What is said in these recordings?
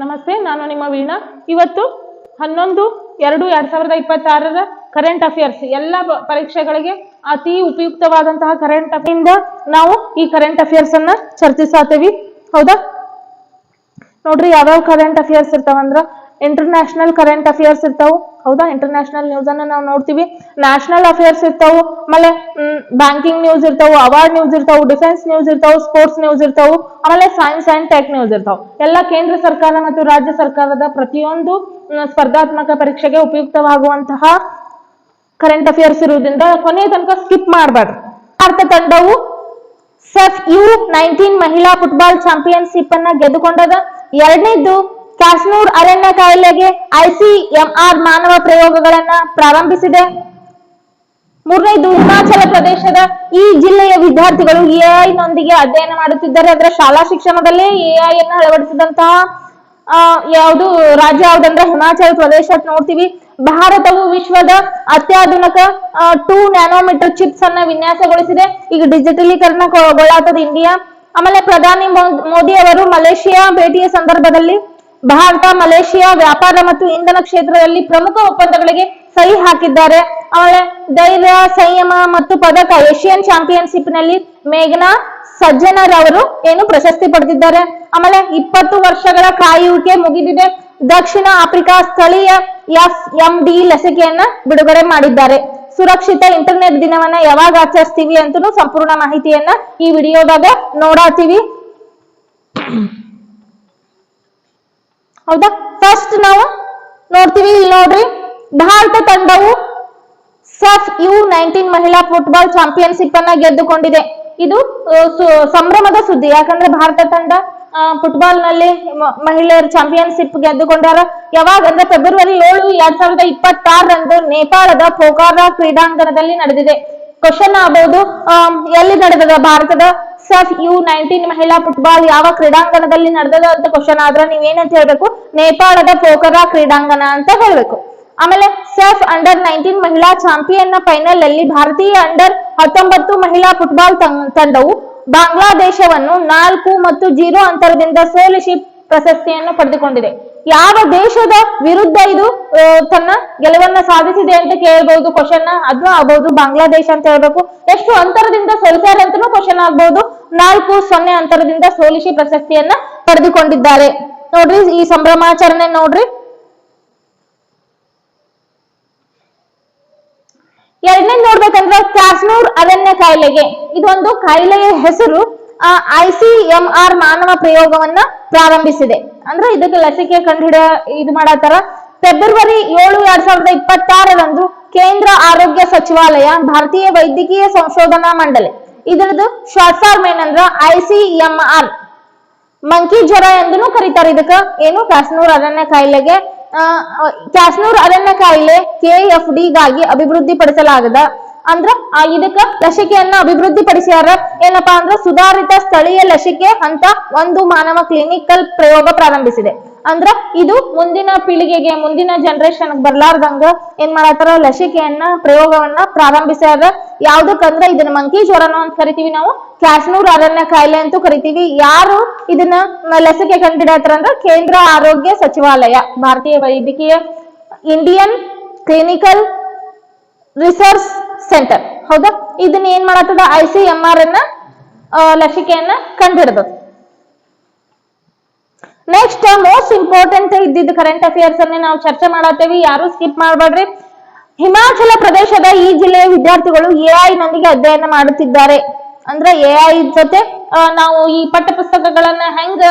ನಮಸ್ತೆ, ನಾನು ನಿಮ್ಮ ವೀಣಾ. ಇವತ್ತು ಹನ್ನೊಂದು, ಎರಡು, ಎರಡ್ ಸಾವಿರದ ಇಪ್ಪತ್ತಾರರ ಕರೆಂಟ್ ಅಫೇರ್ಸ್ ಎಲ್ಲ ಪರೀಕ್ಷೆಗಳಿಗೆ ಅತಿ ಉಪಯುಕ್ತವಾದಂತಹ ಕರೆಂಟ್ ಇಂದ ನಾವು ಈ ಕರೆಂಟ್ ಅಫೇರ್ಸ್ ಅನ್ನ ಚರ್ಚಿಸಾತೀವಿ. ಹೌದಾ? ನೋಡ್ರಿ, ಯಾವ್ಯಾವ ಕರೆಂಟ್ ಅಫೇರ್ಸ್ ಇರ್ತಾವಂದ್ರ ಇಂಟರ್ನ್ಯಾಷನಲ್ ಕರೆಂಟ್ ಅಫೇರ್ಸ್ ಇರ್ತಾವು. ಹೌದಾ? ಇಂಟರ್ನ್ಯಾಷನಲ್ ನ್ಯೂಸ್ ಅನ್ನ ನಾವು ನೋಡ್ತೀವಿ. ನ್ಯಾಷನಲ್ ಅಫೇರ್ಸ್ ಇರ್ತಾವು, ಆಮೇಲೆ ಬ್ಯಾಂಕಿಂಗ್ ನ್ಯೂಸ್ ಇರ್ತಾವು ಅವಾರ್ಡ್ ನ್ಯೂಸ್ ಇರ್ತಾವು ಡಿಫೆನ್ಸ್ ನ್ಯೂಸ್ ಇರ್ತಾವು ಸ್ಪೋರ್ಟ್ಸ್ ನ್ಯೂಸ್ ಇರ್ತಾವು, ಆಮೇಲೆ ಸೈನ್ಸ್ ಅಂಡ್ ಟೆಕ್ ನ್ಯೂಸ್ ಇರ್ತಾವು. ಎಲ್ಲ ಕೇಂದ್ರ ಸರ್ಕಾರ ಮತ್ತು ರಾಜ್ಯ ಸರ್ಕಾರದ ಪ್ರತಿಯೊಂದು ಸ್ಪರ್ಧಾತ್ಮಕ ಪರೀಕ್ಷೆಗೆ ಉಪಯುಕ್ತವಾಗುವಂತಹ ಕರೆಂಟ್ ಅಫೇರ್ಸ್ ಇರುವುದರಿಂದ ಕೊನೆಯ ತನಕ ಸ್ಕಿಪ್ ಮಾಡಬಾರ್ದು ಭಾರತ ತಂಡವು ಸೆಫ್ ಯು ನೈನ್ಟೀನ್ ಮಹಿಳಾ ಫುಟ್ಬಾಲ್ ಚಾಂಪಿಯನ್ಶಿಪ್ ಅನ್ನ ಗೆದ್ದುಕೊಂಡದ. ಎರಡನೇದ್ದು ಕಾಶ್ಮೀರ್ ಅರಣ್ಯ ಕಾಯಿಲೆಗೆ ಐಸಿಎಂಆರ್ ಮಾನವ ಪ್ರಯೋಗಗಳನ್ನ ಪ್ರಾರಂಭಿಸಿದೆ. ಮೂರನೇದು ಹಿಮಾಚಲ ಪ್ರದೇಶದ ಈ ಜಿಲ್ಲೆಯ ವಿದ್ಯಾರ್ಥಿಗಳು ಎಐ ನೊಂದಿಗೆ ಅಧ್ಯಯನ ಮಾಡುತ್ತಿದ್ದಾರೆ. ಅದರ ಶಾಲಾ ಶಿಕ್ಷಣದಲ್ಲೇ ಎಐ ಅನ್ನ ಅಳವಡಿಸಿದಂತಹ ಯಾವುದು ರಾಜ್ಯ ಯಾವ್ದಂದ್ರೆ ಹಿಮಾಚಲ ಪ್ರದೇಶ ನೋಡ್ತೀವಿ. ಭಾರತವು ವಿಶ್ವದ ಅತ್ಯಾಧುನಿಕ ಟೂ ನ್ಯಾನೋಮೀಟರ್ ಚಿಪ್ಸ್ ಅನ್ನ ವಿನ್ಯಾಸಗೊಳಿಸಿದೆ. ಈಗ ಡಿಜಿಟಲೀಕರಣಗೊಳ್ಳಾತದ ಇಂಡಿಯಾ ಆಮೇಲೆ ಪ್ರಧಾನಿ ಮೋದಿ ಅವರು ಮಲೇಷಿಯಾ ಭೇಟಿಯ ಸಂದರ್ಭದಲ್ಲಿ ಭಾರತ, ಮಲೇಷಿಯಾ, ವ್ಯಾಪಾರ ಮತ್ತು ಇಂಧನ ಕ್ಷೇತ್ರದಲ್ಲಿ ಪ್ರಮುಖ ಒಪ್ಪಂದಗಳಿಗೆ ಸಹಿ ಹಾಕಿದ್ದಾರೆ. ಆಮೇಲೆ ಧೈರ್ಯ ಸಂಯಮ ಮತ್ತು ಪದಕ ಏಷ್ಯನ್ ಚಾಂಪಿಯನ್ಶಿಪ್ನಲ್ಲಿ ಮೇಘನಾ ಸಜ್ಜನರ್ ಅವರು ಏನು ಪ್ರಶಸ್ತಿ ಪಡೆದಿದ್ದಾರೆ? ಆಮೇಲೆ ಇಪ್ಪತ್ತು ವರ್ಷಗಳ ಕಾಯುವಿಕೆ ಮುಗಿದಿದೆ. ದಕ್ಷಿಣ ಆಫ್ರಿಕಾ ಸ್ಥಳೀಯ ಎಫ್ ಎಂ ಡಿ ಲಸಿಕೆಯನ್ನ ಬಿಡುಗಡೆ ಮಾಡಿದ್ದಾರೆ. ಸುರಕ್ಷಿತ ಇಂಟರ್ನೆಟ್ ದಿನವನ್ನ ಯಾವಾಗ ಆಚರಿಸ್ತೀವಿ ಅಂತ ಸಂಪೂರ್ಣ ಮಾಹಿತಿಯನ್ನ ಈ ವಿಡಿಯೋದಾಗ ನೋಡಾತೀವಿ. ಹೌದಾ? ಫಸ್ಟ್ ನಾವು ನೋಡ್ತೀವಿ, ಇಲ್ಲಿ ನೋಡ್ರಿ. ಭಾರತ ತಂಡವು ಸಫ್ ಯು ನೈನ್ಟೀನ್ ಮಹಿಳಾ ಫುಟ್ಬಾಲ್ ಚಾಂಪಿಯನ್ಶಿಪ್ ಅನ್ನ ಗೆದ್ದುಕೊಂಡಿದೆ. ಇದು ಸಂಭ್ರಮದ ಸುದ್ದಿ. ಯಾಕಂದ್ರೆ ಭಾರತ ತಂಡ ಫುಟ್ಬಾಲ್ನಲ್ಲಿ ಮಹಿಳೆಯರ ಚಾಂಪಿಯನ್ಶಿಪ್ ಗೆದ್ದುಕೊಂಡಾರ. ಯಾವಾಗ ಅಂದ್ರೆ ಫೆಬ್ರವರಿ ಏಳು ಎರಡ್ ಸಾವಿರದ ಇಪ್ಪತ್ತಾರರಂದು ನೇಪಾಳದ ಪೋಕಾರ ಕ್ರೀಡಾಂಗಣದಲ್ಲಿ ನಡೆದಿದೆ. ಕ್ವಶನ್ ಆಗಬಹುದು ಎಲ್ಲಿ ನಡೆದದ? ಭಾರತದ ಸಫ್ ಯು ನೈನ್ಟೀನ್ ಮಹಿಳಾ ಫುಟ್ಬಾಲ್ ಯಾವ ಕ್ರೀಡಾಂಗಣದಲ್ಲಿ ನಡೆದದ ಅಂತ ಕ್ವಶನ್ ಆದ್ರೆ ನೀವೇನಂತ ಹೇಳ್ಬೇಕು? ನೇಪಾಳದ ಪೋಖರ ಕ್ರೀಡಾಂಗಣ ಅಂತ ಹೇಳ್ಬೇಕು. ಆಮೇಲೆ ಸೆಫ್ ಅಂಡರ್ ನೈನ್ಟೀನ್ ಮಹಿಳಾ ಚಾಂಪಿಯನ್ನ ಫೈನಲ್ ಅಲ್ಲಿ ಭಾರತೀಯ ಅಂಡರ್ ಹತ್ತೊಂಬತ್ತು ಮಹಿಳಾ ಫುಟ್ಬಾಲ್ ತಂಡವು ಬಾಂಗ್ಲಾದೇಶವನ್ನು ನಾಲ್ಕು ಮತ್ತು ಜೀರೋ ಅಂತರದಿಂದ ಸೋಲಿಸಿ ಪ್ರಶಸ್ತಿಯನ್ನು ಪಡೆದುಕೊಂಡಿದೆ. ಯಾವ ದೇಶದ ವಿರುದ್ಧ ಇದು ತನ್ನ ಗೆಲುವನ್ನ ಸಾಧಿಸಿದೆ ಅಂತ ಕೇಳಬಹುದು ಕ್ವಶನ್ ಅಥವಾ ಆಗ್ಬಹುದು ಬಾಂಗ್ಲಾದೇಶ ಅಂತ ಹೇಳ್ಬೇಕು. ಎಷ್ಟು ಅಂತರದಿಂದ ಸೋಲಿಸಾರೆ ಅಂತನೂ ಕ್ವಶನ್ ಆಗ್ಬಹುದು ನಾಲ್ಕು ಸೊನ್ನೆ ಅಂತರದಿಂದ ಸೋಲಿಸಿ ಪ್ರಶಸ್ತಿಯನ್ನ ಪಡೆದುಕೊಂಡಿದ್ದಾರೆ. ನೋಡ್ರಿ, ಈ ಸಂಭ್ರಮಾಚರಣೆ ನೋಡ್ರಿ. ಎರಡನೇ ನೋಡ್ಬೇಕಂದ್ರೆ ಕ್ಯಾಸ್ನೂರ್ ಅರಣ್ಯ ಕಾಯಿಲೆಗೆ. ಇದೊಂದು ಕಾಯಿಲೆಯ ಹೆಸರು ಐಸಿಎಂಆರ್ ಮಾನವ ಪ್ರಯೋಗವನ್ನ ಪ್ರಾರಂಭಿಸಿದೆ. ಅಂದ್ರೆ ಇದಕ್ಕೆ ಲಸಿಕೆ ಕಂಡುಹಿಡ ಇದು ಮಾಡತ್ತಾರ ಫೆಬ್ರವರಿ ಏಳು ಎರಡ್ ಸಾವಿರದ ಇಪ್ಪತ್ತಾರರಂದು ಕೇಂದ್ರ ಆರೋಗ್ಯ ಸಚಿವಾಲಯ ಭಾರತೀಯ ವೈದ್ಯಕೀಯ ಸಂಶೋಧನಾ ಮಂಡಳಿ ಇದರದ್ದು ಶಾರ್ಟ್ ಫಾರ್ಮ್ ಏನಂದ್ರ ಐಸಿಎಂಆರ್ ಮಂಕಿ ಜ್ವರ ಎಂದೂ ಕರೀತಾರೆ ಇದಕ್ಕ. ಏನು? ಕ್ಯಾಸ್ನೂರ್ ಅರಣ್ಯ ಕಾಯಿಲೆಗೆ ಆ, ಅರಣ್ಯ ಕಾಯಿಲೆ ಕೆಎಫ್ ಡಿಗಾಗಿ ಡಿ ಗಾಗಿ ಅಭಿವೃದ್ಧಿ ಪಡಿಸಲಾಗದ ಅಂದ್ರ ಇದಕ್ಕ ಲಸಿಕೆಯನ್ನ ಅಭಿವೃದ್ಧಿ ಪಡಿಸ್ಯಾರ ಏನಪ್ಪಾ ಅಂದ್ರ, ಸುಧಾರಿತ ಸ್ಥಳೀಯ ಲಸಿಕೆ ಅಂತ ಒಂದು ಮಾನವ ಕ್ಲಿನಿಕಲ್ ಪ್ರಯೋಗ ಪ್ರಾರಂಭಿಸಿದೆ. ಅಂದ್ರ, ಇದು ಮುಂದಿನ ಪೀಳಿಗೆಗೆ, ಮುಂದಿನ ಜನರೇಷನ್ ಬರ್ಲಾರ್ದಂಗ ಏನ್ ಮಾಡತ್ತಾರ? ಲಸಿಕೆಯನ್ನ, ಪ್ರಯೋಗವನ್ನ ಪ್ರಾರಂಭಿಸ್ಯಾರ. ಯಾವ್ದಕ್ಕಂದ್ರ, ಇದನ್ನ ಮಂಕಿ ಜ್ವರನೋ ಅಂತ ಕರಿತೀವಿ ನಾವು. ಕ್ಯಾಶ್ನೂರ್ ಅರಣ್ಯ ಕಾಯಿಲೆ ಅಂತೂ ಕರಿತೀವಿ. ಯಾರು ಇದನ್ನ ಲಸಿಕೆ ಕಂಡಿಡತ್ತರ ಅಂದ್ರ, ಕೇಂದ್ರ ಆರೋಗ್ಯ ಸಚಿವಾಲಯ, ಭಾರತೀಯ ವೈದ್ಯಕೀಯ ಇಂಡಿಯನ್ ಕ್ಲಿನಿಕಲ್ ರಿಸರ್ಚ್ ಸೆಂಟರ್ ಹೌದಾ? ಇದನ್ನ ಏನ್ ಮಾಡತ್ತದ? ಐ ಸಿ ಎಂ ಆರ್ ಅನ್ನ ಲಸಿಕೆಯನ್ನ ಕಂಡಿಡ್ದದ ನೆಕ್ಸ್ಟ್ ಮೋಸ್ಟ್ ಇಂಪಾರ್ಟೆಂಟ್ ಇದ್ದಿದ್ದು ಕರೆಂಟ್ ಅಫೇರ್ಸ್ ಅನ್ನ ನಾವು ಚರ್ಚೆ ಮಾಡತ್ತೇವಿ. ಯಾರು ಸ್ಕಿಪ್ ಮಾಡಬೇಡ್ರಿ ಹಿಮಾಚಲ ಪ್ರದೇಶದ ಈ ಜಿಲ್ಲೆಯ ವಿದ್ಯಾರ್ಥಿಗಳು ಎಐ ನೊಂದಿಗೆ ಅಧ್ಯಯನ ಮಾಡುತ್ತಿದ್ದಾರೆ. ಅಂದ್ರೆ ಎಐ ಜೊತೆ ನಾವು ಈ ಪಠ್ಯ ಪುಸ್ತಕಗಳನ್ನ ಹೆಂಗ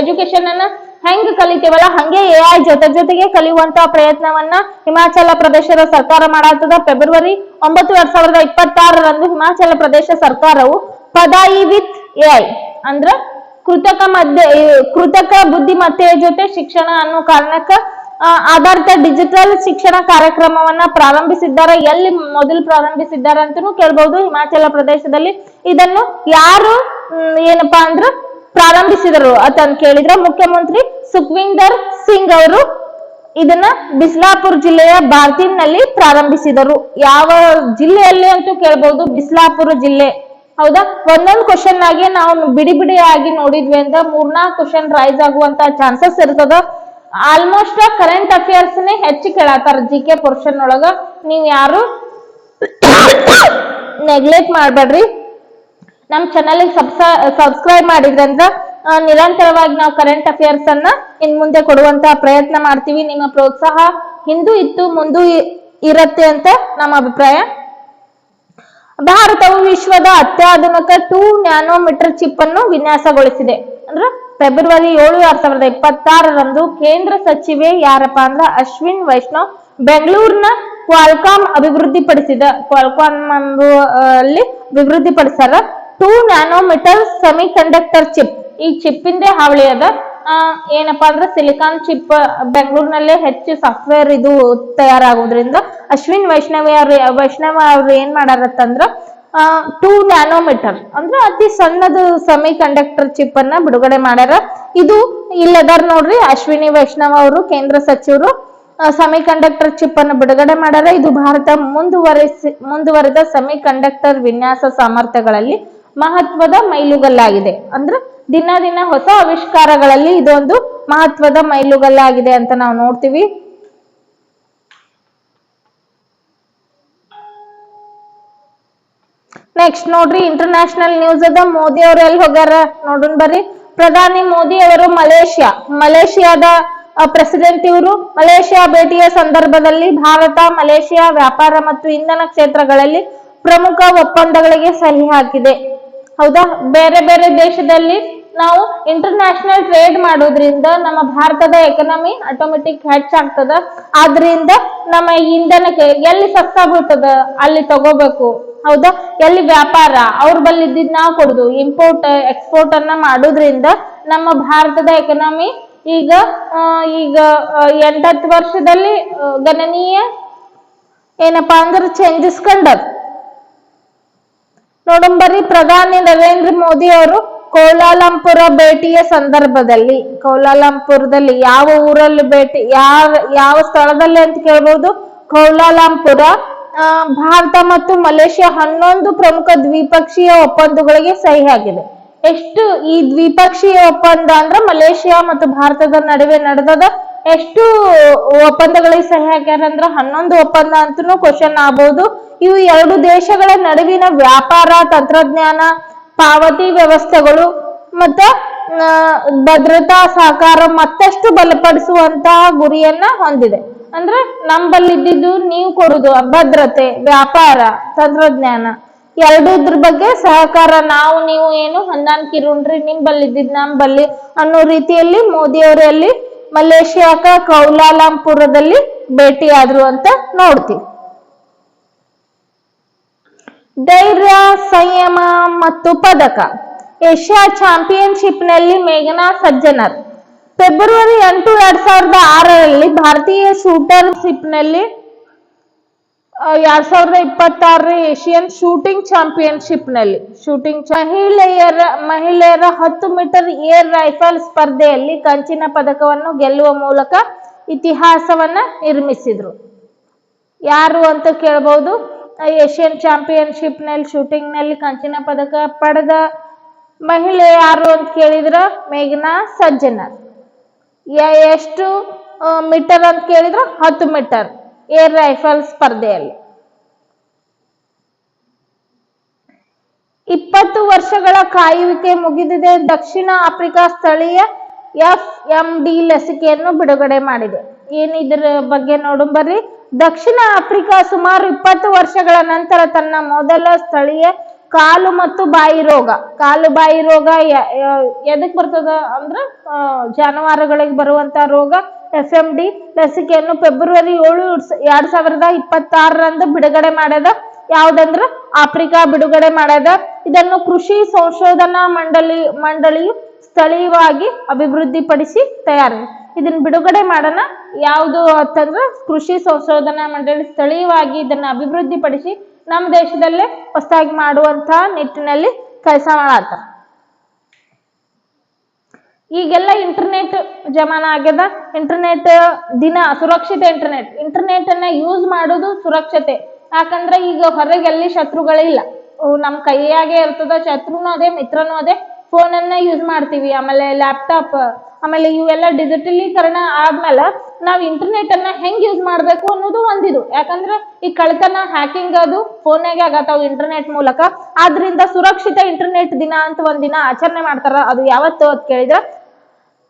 ಎಜುಕೇಶನ್ ಅನ್ನ ಹೆಂಗ್ ಕಲಿತೀವಲ್ಲ, ಹಂಗೆ ಎಐ ಜೊತೆ ಜೊತೆಗೆ ಕಲಿಯುವಂತ ಪ್ರಯತ್ನವನ್ನ ಹಿಮಾಚಲ ಪ್ರದೇಶದ ಸರ್ಕಾರ ಮಾಡತ್ತದ ಫೆಬ್ರವರಿ ಒಂಬತ್ತು, ಎರಡ್ ಸಾವಿರದ ಇಪ್ಪತ್ತಾರರಂದು ಹಿಮಾಚಲ ಪ್ರದೇಶ ಸರ್ಕಾರವು ಪದಾಯಿ ವಿತ್ ಐ ಅಂದ್ರ ಕೃತಕ ಮಧ್ಯ ಕೃತಕ ಬುದ್ಧಿಮತ್ತೆಯ ಜೊತೆ ಶಿಕ್ಷಣ ಅನ್ನೋ ಕಾರಣಕ್ಕ ಆಧಾರಿತ ಡಿಜಿಟಲ್ ಶಿಕ್ಷಣ ಕಾರ್ಯಕ್ರಮವನ್ನ ಪ್ರಾರಂಭಿಸಿದ್ದಾರೆ. ಎಲ್ಲಿ ಮೊದಲು ಪ್ರಾರಂಭಿಸಿದ್ದಾರೆ ಅಂತಾನು ಕೇಳ್ಬಹುದು ಹಿಮಾಚಲ ಪ್ರದೇಶದಲ್ಲಿ ಇದನ್ನು ಯಾರು ಏನಪ್ಪಾ ಅಂದ್ರ ಪ್ರಾರಂಭಿಸಿದರು ಅಂತ ಕೇಳಿದ್ರೆ ಮುಖ್ಯಮಂತ್ರಿ ಸುಖ್ವಿಂದರ್ ಸಿಂಗ್ ಅವರು ಇದನ್ನ ಬಿಸ್ಲಾಪುರ್ ಜಿಲ್ಲೆಯ ಬಾರ್ತಿನ್ನಲ್ಲಿ ಪ್ರಾರಂಭಿಸಿದರು. ಯಾವ ಜಿಲ್ಲೆಯಲ್ಲಿ ಅಂತೂ ಕೇಳಬಹುದು ಬಿಸ್ಲಾಪುರ ಜಿಲ್ಲೆ. ಹೌದಾ? ಒಂದೊಂದು ಕ್ವಶನ್ ಆಗಿ ನಾವು ಬಿಡಿ ಬಿಡಿ ಆಗಿ ನೋಡಿದ್ವಿ ಅಂದ್ರೆ ಮೂರ್ನಾಲ್ಕು ಕ್ವಶನ್ ರೈಸ್ ಆಗುವಂತ ಚಾನ್ಸಸ್ ಇರ್ತದ. ಆಲ್ಮೋಸ್ಟ್ ಕರೆಂಟ್ ಅಫೇರ್ಸ್ ನೇ ಹೆಚ್ಚು ಕೇಳತ್ತಾರ ಜಿ ಕೆ ಪೋರ್ಷನ್ ಒಳಗ. ನೀವ್ ಯಾರು? ನೆಗ್ಲೆಕ್ಟ್ ಮಾಡ್ಬೇಡ್ರಿ. ನಮ್ ಚಾನಲ್ ಸಬ್ಸ ಸಬ್ಸ್ಕ್ರೈಬ್ ಮಾಡಿದ್ರಂದ್ರ ನಿರಂತರವಾಗಿ ನಾವು ಕರೆಂಟ್ ಅಫೇರ್ಸ್ ಅನ್ನ ಇನ್ ಮುಂದೆ ಕೊಡುವಂತ ಪ್ರಯತ್ನ ಮಾಡ್ತೀವಿ. ನಿಮ್ಮ ಪ್ರೋತ್ಸಾಹ ಹಿಂದೂ ಇತ್ತು, ಮುಂದೂ ಇರತ್ತೆ ಅಂತ ನಮ್ಮ ಅಭಿಪ್ರಾಯ. ಭಾರತವು ವಿಶ್ವದ ಅತ್ಯಾಧುನಿಕ ಟೂ ನ್ಯಾನೋಮೀಟರ್ ಚಿಪ್ ಅನ್ನು ವಿನ್ಯಾಸಗೊಳಿಸಿದೆ. ಅಂದ್ರೆ ಫೆಬ್ರವರಿ ಏಳು ಎರಡ್ ಸಾವಿರದ ಇಪ್ಪತ್ತಾರರಂದು ಕೇಂದ್ರ ಸಚಿವೆ ಯಾರಪ್ಪ ಅಂದ್ರ ಅಶ್ವಿನ್ ವೈಷ್ಣವ್ ಬೆಂಗಳೂರಿನ ಕ್ವಾಲ್ಕಾಮ್ ಅಭಿವೃದ್ಧಿಪಡಿಸಿದ ಕ್ವಾಲ್ಕಾಮ್ ಅಲ್ಲಿ ಅಭಿವೃದ್ಧಿಪಡಿಸ್ಯಾರ two nanometer semi conductor chip ಈ ಚಿಪ್ಪಿಂದೇ ಹಾವಳಿ ಅದ. ಏನಪ್ಪಾ ಅಂದ್ರೆ ಸಿಲಿಕಾನ್ ಚಿಪ್ ಬೆಂಗಳೂರಿನಲ್ಲೇ ಹೆಚ್ಚು ಸಾಫ್ಟ್ವೇರ್ ಇದು ತಯಾರಾಗೋದ್ರಿಂದ ಅಶ್ವಿನ್ ವೈಷ್ಣವಿ ಅವ್ರ, ವೈಷ್ಣವ ಅವ್ರು ಏನ್ ಮಾಡಾರತ್ತಂದ್ರ ಟೂ ನ್ಯಾನೋಮೀಟರ್ ಅಂದ್ರೆ ಅತಿ ಸಣ್ಣದು ಸೆಮಿ ಕಂಡಕ್ಟರ್ ಚಿಪ್ ಅನ್ನ ಬಿಡುಗಡೆ ಮಾಡ್ಯಾರ. ಇದು ಇಲ್ಲದಾರ ನೋಡ್ರಿ, ಅಶ್ವಿನಿ ವೈಷ್ಣವ ಅವರು, ಕೇಂದ್ರ ಸಚಿವರು ಸೆಮಿ ಕಂಡಕ್ಟರ್ ಚಿಪ್ ಅನ್ನು ಬಿಡುಗಡೆ ಮಾಡ್ಯಾರ. ಇದು ಭಾರತ ಮುಂದುವರೆಸಿ, ಮುಂದುವರೆದ ಸೆಮಿ ಕಂಡಕ್ಟರ್ ವಿನ್ಯಾಸ ಸಾಮರ್ಥ್ಯಗಳಲ್ಲಿ ಮಹತ್ವದ ಮೈಲುಗಲ್ಲಾಗಿದೆ. ಅಂದ್ರೆ ದಿನ ದಿನ ಹೊಸ ಆವಿಷ್ಕಾರಗಳಲ್ಲಿ ಇದೊಂದು ಮಹತ್ವದ ಮೈಲುಗಲ್ಲಾಗಿದೆ ಅಂತ ನಾವು ನೋಡ್ತೀವಿ. ನೆಕ್ಸ್ಟ್ ನೋಡ್ರಿ ಇಂಟರ್ನ್ಯಾಷನಲ್ ನ್ಯೂಸ್ ಅದ. ಮೋದಿ ಅವರು ಎಲ್ಲಿ ಹೋಗ್ಯಾರ ನೋಡೋಣ ಬರ್ರಿ. ಪ್ರಧಾನಿ ಮೋದಿ ಅವರು ಮಲೇಷ್ಯಾ. ಮಲೇಷಿಯಾದ ಪ್ರೆಸಿಡೆಂಟ್ ಇವರು ಮಲೇಷ್ಯಾ ಭೇಟಿಯ ಸಂದರ್ಭದಲ್ಲಿ ಭಾರತ, ಮಲೇಷಿಯಾ ವ್ಯಾಪಾರ ಮತ್ತು ಇಂಧನ ಕ್ಷೇತ್ರಗಳಲ್ಲಿ ಪ್ರಮುಖ ಒಪ್ಪಂದಗಳಿಗೆ ಸಹಿ ಹಾಕಿದೆ. ಹೌದಾ? ಬೇರೆ ಬೇರೆ ದೇಶದಲ್ಲಿ ನಾವು ಇಂಟರ್ನ್ಯಾಷನಲ್ ಟ್ರೇಡ್ ಮಾಡೋದ್ರಿಂದ ನಮ್ಮ ಭಾರತದ ಎಕನಾಮಿ ಆಟೋಮೆಟಿಕ್ ಹೆಚ್ಚಾಗ್ತದ ಆದ್ರಿಂದ ನಮ್ಮ ಇಂಧನಕ್ಕೆ ಎಲ್ಲಿ ಸಸ್ತಾ ಬೀಳ್ತದ ಅಲ್ಲಿ ತಗೋಬೇಕು. ಹೌದಾ? ಎಲ್ಲಿ ವ್ಯಾಪಾರ? ಅವ್ರ ಬಲ್ಲಿ ಇದ್ದಿದ್ ನಾವು ಕೊಡುದು. ಇಂಪೋರ್ಟ್ ಎಕ್ಸ್ಪೋರ್ಟ್ ಅನ್ನ ಮಾಡೋದ್ರಿಂದ ನಮ್ಮ ಭಾರತದ ಎಕನಾಮಿ ಈಗ ಈಗ ಎಂಟತ್ತು ವರ್ಷದಲ್ಲಿ ಗಣನೀಯ ಏನಪ್ಪಾ ಅಂದ್ರೆ ಚೇಂಜಸ್ ಕಂಡದ. ನೋಡಂಬರಿ ಪ್ರಧಾನಿ ನರೇಂದ್ರ ಮೋದಿ ಅವರು ಕೋಲಾಲಂಪುರ ಭೇಟಿಯ ಸಂದರ್ಭದಲ್ಲಿ, ಕೋಲಾಲಂಪುರದಲ್ಲಿ ಯಾವ ಊರಲ್ಲಿ ಭೇಟಿ, ಯಾವ ಯಾವ ಸ್ಥಳದಲ್ಲಿ ಅಂತ ಕೇಳ್ಬೋದು? ಕೋಲಾಲಂಪುರ ಭಾರತ ಮತ್ತು ಮಲೇಷ್ಯಾ ಹನ್ನೊಂದು ಪ್ರಮುಖ ದ್ವಿಪಕ್ಷೀಯ ಒಪ್ಪಂದಗಳಿಗೆ ಸಹಿ ಆಗಿದೆ ಎಷ್ಟು ಈ ದ್ವಿಪಕ್ಷೀಯ ಒಪ್ಪಂದ ಅಂದ್ರೆ ಮಲೇಷ್ಯಾ ಮತ್ತು ಭಾರತದ ನಡುವೆ ನಡೆದದ ಎಷ್ಟು ಒಪ್ಪಂದಗಳಿಗೆ ಸಹಿ ಹಾಕ್ಯಾರ ಅಂದ್ರ ಹನ್ನೊಂದು ಒಪ್ಪಂದ ಅಂತೂ ಕ್ವಶನ್ ಆಗ್ಬಹುದು ಇವು ಎರಡು ದೇಶಗಳ ನಡುವಿನ ವ್ಯಾಪಾರ, ತಂತ್ರಜ್ಞಾನ, ಪಾವತಿ ವ್ಯವಸ್ಥೆಗಳು ಮತ್ತ ಭದ್ರತಾ ಸಹಕಾರ ಮತ್ತಷ್ಟು ಬಲಪಡಿಸುವಂತಹ ಗುರಿಯನ್ನ ಹೊಂದಿದೆ. ಅಂದ್ರೆ ನಂಬಲ್ಲಿದ್ದು ನೀವು ಕೊಡುದು ಭದ್ರತೆ, ವ್ಯಾಪಾರ, ತಂತ್ರಜ್ಞಾನ. ಎರಡೂದ್ರ ಬಗ್ಗೆ ಸಹಕಾರ ನಾವು, ನೀವು ಏನು ಹೊಂದಾಣಿಕಿರುಣ್ರಿ ನಿಂಬಲ್ಲಿದ್ದಿದ್ ಬಲ್ಲಿ ಅನ್ನೋ ರೀತಿಯಲ್ಲಿ ಮೋದಿ ಅಲ್ಲಿ ಮಲೇಷಿಯಾಕ ಕೌಲಾಲಂಪುರದಲ್ಲಿ ಭೇಟಿಯಾದ್ರು ಅಂತ ನೋಡ್ತೀವಿ. ಧೈರ್ಯ, ಸಂಯಮ ಮತ್ತು ಪದಕ. ಏಷ್ಯಾ ಚಾಂಪಿಯನ್ಶಿಪ್ನಲ್ಲಿ ಮೇಘನಾ ಸಜ್ಜನರ್. ಫೆಬ್ರವರಿ ಎಂಟು, ಎರಡ್ ಸಾವಿರದ ಆರರಲ್ಲಿ ಭಾರತೀಯ ಶೂಟರ್ಶಿಪ್ ಶಿಪ್ನಲ್ಲಿ ಎರಡ್ ಸಾವಿರದ ಇಪ್ಪತ್ತಾರರ ಏಷಿಯನ್ ಶೂಟಿಂಗ್ ಚಾಂಪಿಯನ್ಶಿಪ್ನಲ್ಲಿ ಶೂಟಿಂಗ್ ಮಹಿಳೆಯರ ಮಹಿಳೆಯರ ಹತ್ತು ಮೀಟರ್ ಏರ್ ರೈಫಲ್ ಸ್ಪರ್ಧೆಯಲ್ಲಿ ಕಂಚಿನ ಪದಕವನ್ನು ಗೆಲ್ಲುವ ಮೂಲಕ ಇತಿಹಾಸವನ್ನ ನಿರ್ಮಿಸಿದ್ರು. ಯಾರು ಅಂತ ಕೇಳಬಹುದು ಏಷ್ಯನ್ ಚಾಂಪಿಯನ್ಶಿಪ್ನಲ್ಲಿ ಶೂಟಿಂಗ್ನಲ್ಲಿ ಕಂಚಿನ ಪದಕ ಪಡೆದ ಮಹಿಳೆ ಯಾರು ಅಂತ ಕೇಳಿದ್ರ? ಮೇಘನಾ ಸಜ್ಜನರ್. ಎಷ್ಟು ಮೀಟರ್ ಅಂತ ಕೇಳಿದ್ರ? ಹತ್ತು ಮೀಟರ್. ಏರ್ ರೈಫಲ್ ಸ್ಪರ್ಧೆಯಲ್ಲಿ. ಇಪ್ಪತ್ತು ವರ್ಷಗಳ ಕಾಯುವಿಕೆ ಮುಗಿದಿದೆ. ದಕ್ಷಿಣ ಆಫ್ರಿಕಾ ಸ್ಥಳೀಯ ಎಫ್ ಎಂ ಡಿ ಲಸಿಕೆಯನ್ನು ಬಿಡುಗಡೆ ಮಾಡಿದೆ. ಏನಿದ್ರ ಬಗ್ಗೆ ನೋಡು ಬರ್ರಿ. ದಕ್ಷಿಣ ಆಫ್ರಿಕಾ ಸುಮಾರು ಇಪ್ಪತ್ತು ವರ್ಷಗಳ ನಂತರ ತನ್ನ ಮೊದಲ ಸ್ಥಳೀಯ ಕಾಲು ಮತ್ತು ಬಾಯಿ ರೋಗ. ಕಾಲು ಬಾಯಿ ರೋಗ ಎದಕ್ ಬರ್ತದ ಅಂದ್ರ ಜಾನುವಾರುಗಳಿಗೆ ಬರುವಂತ ರೋಗ ಎಫ್ ಎಂ ಡಿ ಲಸಿಕೆಯನ್ನು ಫೆಬ್ರವರಿ ಏಳು ಎರಡ್ ಸಾವಿರದ ಇಪ್ಪತ್ತಾರರಂದು ಬಿಡುಗಡೆ ಮಾಡ್ಯದ ಯಾವ್ದಂದ್ರ ಆಫ್ರಿಕಾ ಬಿಡುಗಡೆ ಮಾಡ್ಯದ ಇದನ್ನು ಕೃಷಿ ಸಂಶೋಧನಾ ಮಂಡಳಿ, ಮಂಡಳಿಯು ಸ್ಥಳೀಯವಾಗಿ ಅಭಿವೃದ್ಧಿಪಡಿಸಿ ತಯಾರಿ. ಇದನ್ನ ಬಿಡುಗಡೆ ಮಾಡೋಣ ಯಾವುದು ಅಂತಂದ್ರೆ ಕೃಷಿ ಸಂಶೋಧನಾ ಮಂಡಳಿ ಸ್ಥಳೀಯವಾಗಿ ಇದನ್ನ ಅಭಿವೃದ್ಧಿಪಡಿಸಿ ನಮ್ಮ ದೇಶದಲ್ಲೇ ಹೊಸದಾಗಿ ಮಾಡುವಂತಹ ನಿಟ್ಟಿನಲ್ಲಿ ಕೆಲಸ ಮಾಡತ್ತಾರ ಈಗೆಲ್ಲ ಇಂಟರ್ನೆಟ್ ಜಮಾನ ಆಗ್ಯದ. ಇಂಟರ್ನೆಟ್ ದಿನ ಸುರಕ್ಷಿತ ಇಂಟರ್ನೆಟ್ ಇಂಟರ್ನೆಟ್ ಅನ್ನ ಯೂಸ್ ಮಾಡೋದು ಸುರಕ್ಷತೆ. ಯಾಕಂದ್ರೆ ಈಗ ಹೊರಗೆ ಎಲ್ಲಿ ಶತ್ರುಗಳಿಲ್ಲ ನಮ್ಮ ಕೈಯಾಗೆ ಇರ್ತದ ಶತ್ರುನು ಅದೇ, ಮಿತ್ರನು ಅದೇ. ಫೋನನ್ನ ಯೂಸ್ ಮಾಡ್ತೀವಿ. ಆಮೇಲೆ ಲ್ಯಾಪ್ಟಾಪ್ ಆಮೇಲೆ ಇವೆಲ್ಲ ಡಿಜಿಟಲೀಕರಣ ಆದ್ಮೇಲೆ ನಾವು ಇಂಟರ್ನೆಟ್ ಅನ್ನ ಹೆಂಗ್ ಯೂಸ್ ಮಾಡ್ಬೇಕು ಅನ್ನೋದು ಒಂದಿದು. ಯಾಕಂದ್ರೆ ಈ ಕಳ್ತನ ಹ್ಯಾಕಿಂಗ್ ಅದು ಫೋನಾಗೆ ಆಗತ್ತಾವ ಇಂಟರ್ನೆಟ್ ಮೂಲಕ. ಆದ್ರಿಂದ ಸುರಕ್ಷಿತ ಇಂಟರ್ನೆಟ್ ದಿನ ಅಂತ ಒಂದಿನ ಆಚರಣೆ ಮಾಡ್ತಾರ. ಅದು ಯಾವತ್ತು ಅಂತ ಕೇಳಿದ್ರೆ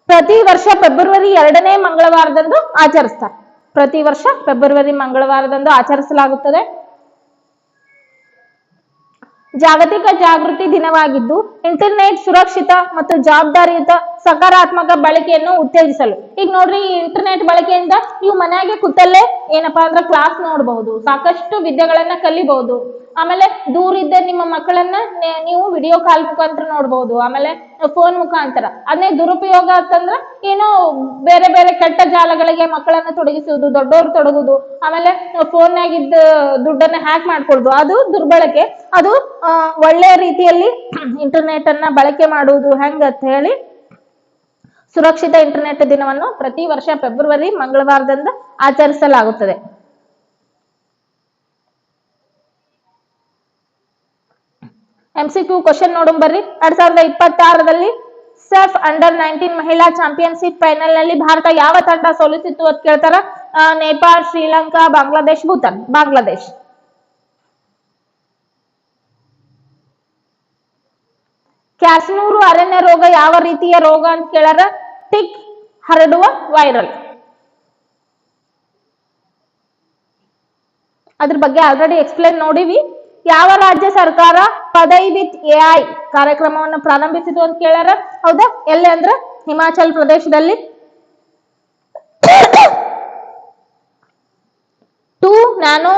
ಪ್ರತಿ ವರ್ಷ ಫೆಬ್ರವರಿ ಎರಡನೇ ಮಂಗಳವಾರದಂದು ಆಚರಿಸ್ತಾರೆ. ಪ್ರತಿ ವರ್ಷ ಫೆಬ್ರವರಿ ಮಂಗಳವಾರದಂದು ಆಚರಿಸಲಾಗುತ್ತದೆ. ಜಾಗತಿಕ ಜಾಗೃತಿ ದಿನವಾಗಿದ್ದು ಇಂಟರ್ನೆಟ್ ಸುರಕ್ಷಿತ ಮತ್ತು ಜವಾಬ್ದಾರಿಯುತ ಸಕಾರಾತ್ಮಕ ಬಳಕೆಯನ್ನು ಉತ್ತೇಜಿಸಲು. ಈಗ ನೋಡ್ರಿ ಈ ಇಂಟರ್ನೆಟ್ ಬಳಕೆಯಿಂದ ನೀವು ಮನೆಯಾಗೆ ಕೂತಲ್ಲೇ ಏನಪ್ಪಾ ಅಂದ್ರ ಕ್ಲಾಸ್ ನೋಡಬಹುದು, ಸಾಕಷ್ಟು ವಿದ್ಯೆಗಳನ್ನ ಕಲಿಬಹುದು. ಆಮೇಲೆ ದೂರ ಇದ್ದ ನಿಮ್ಮ ಮಕ್ಕಳನ್ನ ನೀವು ವಿಡಿಯೋ ಕಾಲ್ ಮುಖಾಂತರ ನೋಡಬಹುದು ಆಮೇಲೆ ಫೋನ್ ಮುಖಾಂತರ. ಅದನ್ನೇ ದುರುಪಯೋಗ ಅಂತಂದ್ರ ಏನೋ ಬೇರೆ ಬೇರೆ ಕೆಟ್ಟ ಜಾಲಗಳಿಗೆ ಮಕ್ಕಳನ್ನ ತೊಡಗಿಸುವುದು, ದೊಡ್ಡವ್ರು ತೊಡಗುದು ಆಮೇಲೆ ಫೋನ್ನಾಗಿದ್ದ ದುಡ್ಡನ್ನ ಹ್ಯಾಕ್ ಮಾಡ್ಕೊಳ್ದು ಅದು ದುರ್ಬಳಕೆ. ಅದು ಒಳ್ಳೆಯ ರೀತಿಯಲ್ಲಿ ಇಂಟರ್ನೆಟ್ ಅನ್ನ ಬಳಕೆ ಮಾಡುವುದು. ಹೆಂಗ ಅಂತ ಹೇಳಿ ಸುರಕ್ಷಿತ ಇಂಟರ್ನೆಟ್ ದಿನವನ್ನು ಪ್ರತಿ ವರ್ಷ ಫೆಬ್ರವರಿ ಮಂಗಳವಾರದಂದು ಆಚರಿಸಲಾಗುತ್ತದೆ. ಎಂ ಸಿ ಕ್ಯೂ ಕ್ವಶನ್ ನೋಡೋಣ ಬರ್ರಿ. ಎರಡ್ ಸಾವಿರದ ಇಪ್ಪತ್ತಾರರಲ್ಲಿ ಸೆಫ್ ಅಂಡರ್ ನೈನ್ಟೀನ್ ಮಹಿಳಾ ಚಾಂಪಿಯನ್ಶಿಪ್ ಫೈನಲ್ನಲ್ಲಿ ಭಾರತ ಯಾವ ತಂಡ ಸೋಲಿಸಿತ್ತು ಅಂತ ಕೇಳ್ತಾರ? ನೇಪಾಳ, ಶ್ರೀಲಂಕಾ, ಬಾಂಗ್ಲಾದೇಶ್, ಭೂತಾನ್, ಬಾಂಗ್ಲಾದೇಶ್. ಕ್ಯಾಶ್ನೂರು ಅರಣ್ಯ ರೋಗ ಯಾವ ರೀತಿಯ ರೋಗ ಅಂತ ಕೇಳಾರ ಟಿಕ್ ಹರಡುವ ವೈರಲ್. ಅದ್ರ ಬಗ್ಗೆ ಆಲ್ರೆಡಿ ಎಕ್ಸ್ಪ್ಲೇನ್ ನೋಡಿವಿ ಯಾವ ರಾಜ್ಯ ಸರ್ಕಾರ ಪದೈ ವಿತ್ ಎಐ ಕಾರ್ಯಕ್ರಮವನ್ನು ಪ್ರಾರಂಭಿಸಿತು ಅಂತ ಕೇಳ್ಯಾರ? ಹೌದಾ? ಎಲ್ಲಿ ಅಂದ್ರ? ಹಿಮಾಚಲ್ ಪ್ರದೇಶದಲ್ಲಿ. Two nano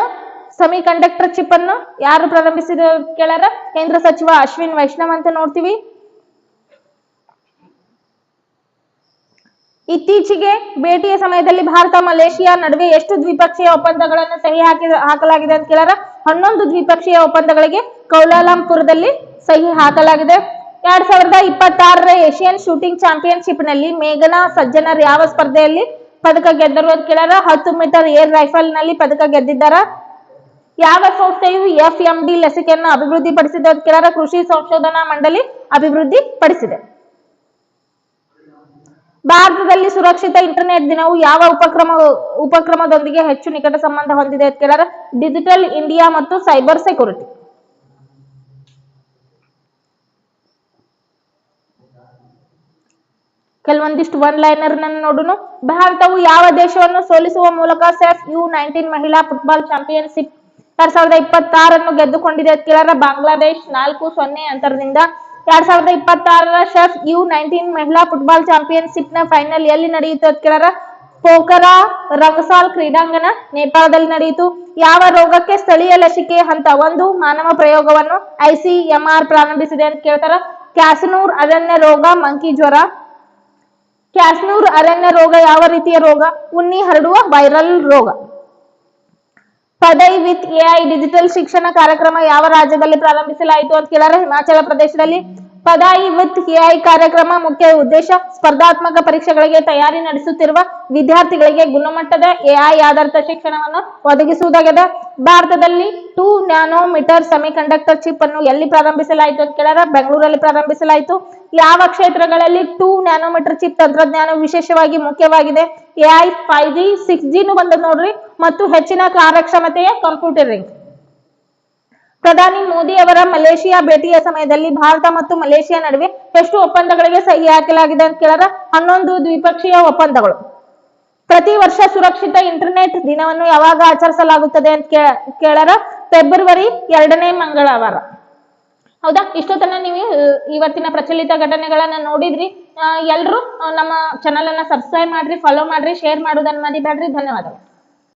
semi conductor chip ಅನ್ನು ಯಾರು ಪ್ರಾರಂಭಿಸಿದ ಕೇಳ್ಯಾರ? ಕೇಂದ್ರ ಸಚಿವ ಅಶ್ವಿನ್ ವೈಷ್ಣವ್ ಅಂತ ನೋಡ್ತೀವಿ. ಇತ್ತೀಚೆಗೆ ಭೇಟಿಯ ಸಮಯದಲ್ಲಿ ಭಾರತ, ಮಲೇಷಿಯಾ ನಡುವೆ ಎಷ್ಟು ದ್ವಿಪಕ್ಷೀಯ ಒಪ್ಪಂದಗಳನ್ನು ಸಹಿ ಹಾಕಿ ಹಾಕಲಾಗಿದೆ ಅಂತ ಕೇಳಾರ? ಹನ್ನೊಂದು ದ್ವಿಪಕ್ಷೀಯ ಒಪ್ಪಂದಗಳಿಗೆ ಕೌಲಾಲಂಪುರದಲ್ಲಿ ಸಹಿ ಹಾಕಲಾಗಿದೆ. ಎರಡ್ ಸಾವಿರದ ಇಪ್ಪತ್ತಾರರ ಏಷ್ಯನ್ ಶೂಟಿಂಗ್ ಚಾಂಪಿಯನ್ಶಿಪ್ನಲ್ಲಿ ಮೇಘನಾ ಸಜ್ಜನರ್ ಯಾವ ಸ್ಪರ್ಧೆಯಲ್ಲಿ ಪದಕ ಗೆದ್ದರು ಅಂತ ಕೇಳಾರ? ಹತ್ತು ಮೀಟರ್ ಏರ್ ರೈಫಲ್ನಲ್ಲಿ ಪದಕ ಗೆದ್ದಿದ್ದಾರ? ಯಾವ ಸಂಸ್ಥೆಯು ಎಫ್ ಎಂ ಡಿ ಲಸಿಕೆಯನ್ನು ಅಭಿವೃದ್ಧಿಪಡಿಸಿದೆ ಅಂತ ಕೇಳಾರ? ಕೃಷಿ ಸಂಶೋಧನಾ ಮಂಡಳಿ ಅಭಿವೃದ್ಧಿ ಪಡಿಸಿದೆ ಭಾರತದಲ್ಲಿ ಸುರಕ್ಷಿತ ಇಂಟರ್ನೆಟ್ ದಿನವು ಯಾವ ಉಪಕ್ರಮ, ಉಪಕ್ರಮದೊಂದಿಗೆ ಹೆಚ್ಚು ನಿಕಟ ಸಂಬಂಧ ಹೊಂದಿದೆ ಅಂತ ಕೇಳಿದ್ರೆ ಡಿಜಿಟಲ್ ಇಂಡಿಯಾ ಮತ್ತು ಸೈಬರ್ ಸೆಕ್ಯೂರಿಟಿ ಕೆಲವೊಂದಿಷ್ಟು ಒನ್ ಲೈನರ್ ನೋಡೋಣ ಭಾರತವು ಯಾವ ದೇಶವನ್ನು ಸೋಲಿಸುವ ಮೂಲಕ ಸೆಫ್ ಯು ನೈನ್ಟೀನ್ ಮಹಿಳಾ ಫುಟ್ಬಾಲ್ ಚಾಂಪಿಯನ್ಶಿಪ್ ಎರಡ್ ಸಾವಿರದ ಇಪ್ಪತ್ತಾರನ್ನು ಗೆದ್ದುಕೊಂಡಿದೆ ಅಂತ ಕೇಳಾರ ಬಾಂಗ್ಲಾದೇಶ್ ನಾಲ್ಕು ಸೊನ್ನೆ ಅಂತರದಿಂದ ಎರಡ್ ಸಾವಿರದ ಇಪ್ಪತ್ತಾರರ ಶೆಫ್ ಯು ನೈನ್ಟೀನ್ ಮಹಿಳಾ ಫುಟ್ಬಾಲ್ ಚಾಂಪಿಯನ್ಶಿಪ್ನ ಫೈನಲ್ ಎಲ್ಲಿ ನಡೆಯಿತು ಅಂತ ಕೇಳಾರ? ಪೋಖರಾ ರಂಗಸಾಲ್ ಕ್ರೀಡಾಂಗಣ ನೇಪಾಳದಲ್ಲಿ ನಡೆಯಿತು. ಯಾವ ರೋಗಕ್ಕೆ ಸ್ಥಳೀಯ ಲಸಿಕೆ ಹಂತ ಒಂದು ಮಾನವ ಪ್ರಯೋಗವನ್ನು ಐಸಿಎಂಆರ್ ಪ್ರಾರಂಭಿಸಿದೆ ಅಂತ ಕೇಳ್ತಾರ. ಕ್ಯಾಸನೂರ್ ಅರಣ್ಯ ರೋಗ, ಮಂಕಿ ಜ್ವರ. ಕ್ಯಾಸನೂರ್ ಅರಣ್ಯ ರೋಗ ಯಾವ ರೀತಿಯ ರೋಗ? ಉಣ್ಣಿ ಹರಡುವ ವೈರಲ್ ರೋಗ. ಪದೈ ವಿತ್ ಎಐ ಡಿಜಿಟಲ್ ಶಿಕ್ಷಣ ಕಾರ್ಯಕ್ರಮ ಯಾವ ರಾಜ್ಯದಲ್ಲಿ ಪ್ರಾರಂಭಿಸಲಾಯಿತು ಅಂತ ಕೇಳಾರ? ಹಿಮಾಚಲ ಪ್ರದೇಶದಲ್ಲಿ ಪದಾಯಿ ವಿತ್ ಎಐ ಕಾರ್ಯಕ್ರಮ ಮುಖ್ಯ ಉದ್ದೇಶ, ಸ್ಪರ್ಧಾತ್ಮಕ ಪರೀಕ್ಷೆಗಳಿಗೆ ತಯಾರಿ ನಡೆಸುತ್ತಿರುವ ವಿದ್ಯಾರ್ಥಿಗಳಿಗೆ ಗುಣಮಟ್ಟದ ಎಐ ಆಧಾರಿತ ಶಿಕ್ಷಣವನ್ನು ಒದಗಿಸುವುದಾಗಿದೆ. ಭಾರತದಲ್ಲಿ ಟೂ ನ್ಯಾನೋಮೀಟರ್ ಸೆಮಿಕಂಡಕ್ಟರ್ ಚಿಪ್ ಅನ್ನು ಎಲ್ಲಿ ಪ್ರಾರಂಭಿಸಲಾಯಿತು ಅಂತ ಕೇಳಿದ್ರೆ ಬೆಂಗಳೂರಲ್ಲಿ ಪ್ರಾರಂಭಿಸಲಾಯಿತು. ಯಾವ ಕ್ಷೇತ್ರಗಳಲ್ಲಿ ಟೂ ನ್ಯಾನೋಮೀಟರ್ ಚಿಪ್ ತಂತ್ರಜ್ಞಾನ ವಿಶೇಷವಾಗಿ ಮುಖ್ಯವಾಗಿದೆ? ಎಐ ಫೈವ್ ಜಿ, ಸಿಕ್ಸ್ ಜಿನು ಬಂದದ್ ನೋಡ್ರಿ. ಮತ್ತು ಹೆಚ್ಚಿನ ಕಾರ್ಯಕ್ಷಮತೆಯ ಕಂಪ್ಯೂಟರಿಂಗ್. ಪ್ರಧಾನಿ ಮೋದಿ ಅವರ ಮಲೇಷಿಯಾ ಭೇಟಿಯ ಸಮಯದಲ್ಲಿ ಭಾರತ ಮತ್ತು ಮಲೇಷಿಯಾ ನಡುವೆ ಎಷ್ಟು ಒಪ್ಪಂದಗಳಿಗೆ ಸಹಿ ಹಾಕಲಾಗಿದೆ ಅಂತ ಕೇಳಾರ ಹನ್ನೊಂದು ದ್ವಿಪಕ್ಷೀಯ ಒಪ್ಪಂದಗಳು. ಪ್ರತಿ ವರ್ಷ ಸುರಕ್ಷಿತ ಇಂಟರ್ನೆಟ್ ದಿನವನ್ನು ಯಾವಾಗ ಆಚರಿಸಲಾಗುತ್ತದೆ ಅಂತ ಕೇಳರ ಫೆಬ್ರವರಿ ಎರಡನೇ ಮಂಗಳವಾರ. ಹೌದಾ? ಇಷ್ಟೊತ್ತನ ನೀವು ಇವತ್ತಿನ ಪ್ರಚಲಿತ ಘಟನೆಗಳನ್ನ ನೋಡಿದ್ರಿ. ಎಲ್ಲರೂ ನಮ್ಮ ಚಾನಲ್ ಅನ್ನ ಸಬ್ಸ್ಕ್ರೈಬ್ ಮಾಡ್ರಿ ಫಾಲೋ ಮಾಡ್ರಿ ಶೇರ್ ಮಾಡೋದನ್ನ ಮರಿಬೇಡ್ರಿ ಧನ್ಯವಾದಗಳು.